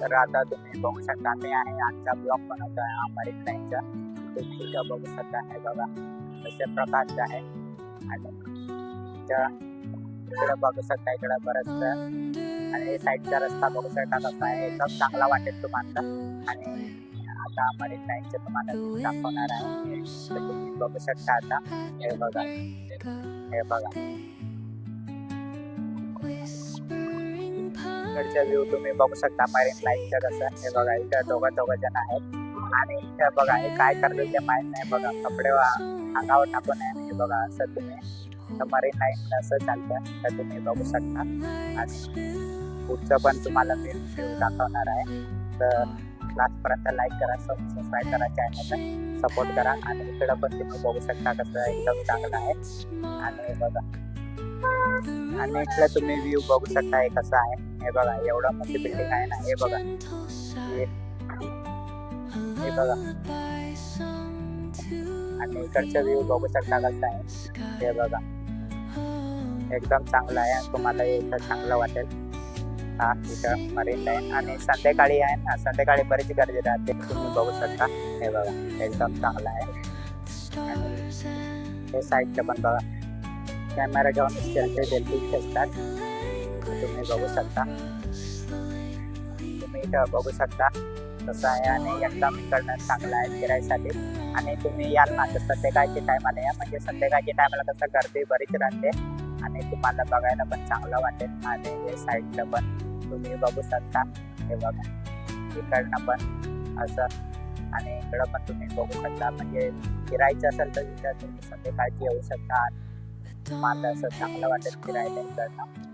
तर आता तुम्ही बघू शकता मी आहे आजचा ब्लॉग बनवतो आहे अमरिक लाईनचा तुम्ही इथं बघू शकता. हे बघा अशा प्रकारचे आहे. आणि इथं इकडं बघू शकता इकडं बरंच आणि साईडचा रस्ता बघू शकता कसा आहे. एकदम चांगला वाटेल तुम्हाला. आणि आता अमरिक लाईनचं तुम्हाला दाखवणार आहे. तुम्ही बघू शकता आता. हे बघा. हे बघा. इकडचा व्ह्यू तुम्ही बघू शकता. मरीन लाईनचं कसं हे बघा इथं दोघं दोघं जण आहेत. आणि इथं बघा हे काय करतो ते माहीत नाही. बघा कपडे अंगावर टाकून आहे. हे बघा असं तुम्ही तर मरीन लाईन असं चालतं. तर तुम्ही बघू शकता. आणि पुढचं पण तुम्हाला मी व्ह्यू दाखवणार आहे. तर लास्टपर्यंत लाईक करा सबस्क्राईब करा चॅनलला सपोर्ट करा. आणि इकडं पण तुम्ही बघू शकता कसं एकदम चांगलं आहे. आणि बघा. आणि इथलं तुम्ही व्ह्यू बघू शकता हे कसं आहे. हे बघा एवढं मोठी बिल्डिंग आहे ना हे बघा. हे बघा. आणि इकडचं व्ह्यू बघू शकता कसं आहे हे बघा. एकदम चांगलं आहे. तुम्हाला इथं चांगलं वाटेल. हा इथं मरीन लाईन आणि संध्याकाळी आहे ना संध्याकाळी बरीच गर्दी राहते. तुम्ही बघू शकता. हे बघा एकदम चांगलं आहे. आणि हे साईडचं पण बघा. कॅमेरा घेऊन सेल्फी सेल्फी खेचतात. तुम्ही बघू शकता. तुम्ही इथं बघू शकता. तसं आहे आणि एकदम इकडनं चांगलं आहे फिरायसाठी. आणि तुम्ही याल ना तर संध्याकाळच्या टायमाला या. म्हणजे संध्याकाळच्या टायमाला कसं गर्दी बरीच राहते. आणि तुम्हाला बघायला पण चांगलं वाटेल. आणि हे साईडचं पण तुम्ही बघू शकता. हे बघा. इकडनं पण असं. आणि इकडं पण तुम्ही बघू शकता. म्हणजे फिरायचं असेल तर इथं तुम्ही संध्याकाळची येऊ शकता. तुम्हाला असं चांगलं वाटेल फिरायला इकडनं.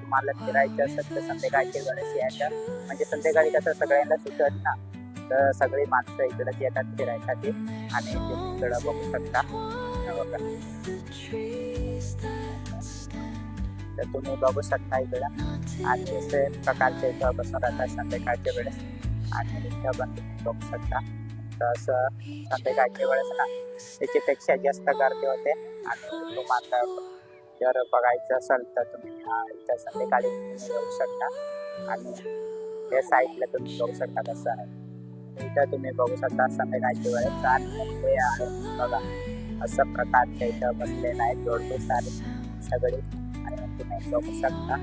तुम्हाला फिरायचं असेल तर संध्याकाळची वेळेस यायचं म्हणजे संध्याकाळी कसं सगळ्यांना सुचत ना. तर सगळी माणसं इकडंच येतात फिरायसाठी आणि तुम्ही इकडं बघू शकता. तर तुम्ही बघू शकता इकडं. आणि प्रकारचे इथं बसून राहतात संध्याकाळच्या वेळेस. आणि इथं पण तुम्ही बघू शकता. असं असं काही वेळेस ना त्याच्यापेक्षा जास्त गर्दी होते. आणि तुम्हाला जर बघायचं असेल तर तुम्ही इथं संध्याकाळी तुम्ही येऊ शकता. आणि या साईडला तुम्ही बघू शकता कसं आहे इथं तुम्ही बघू शकता संध्याकाळच्या वेळेस आणि हे आहे बघा असं प्रकारच्या इथं बसलेलं आहे. जोडपे सारे सगळे. आणि तुम्ही बघू शकता.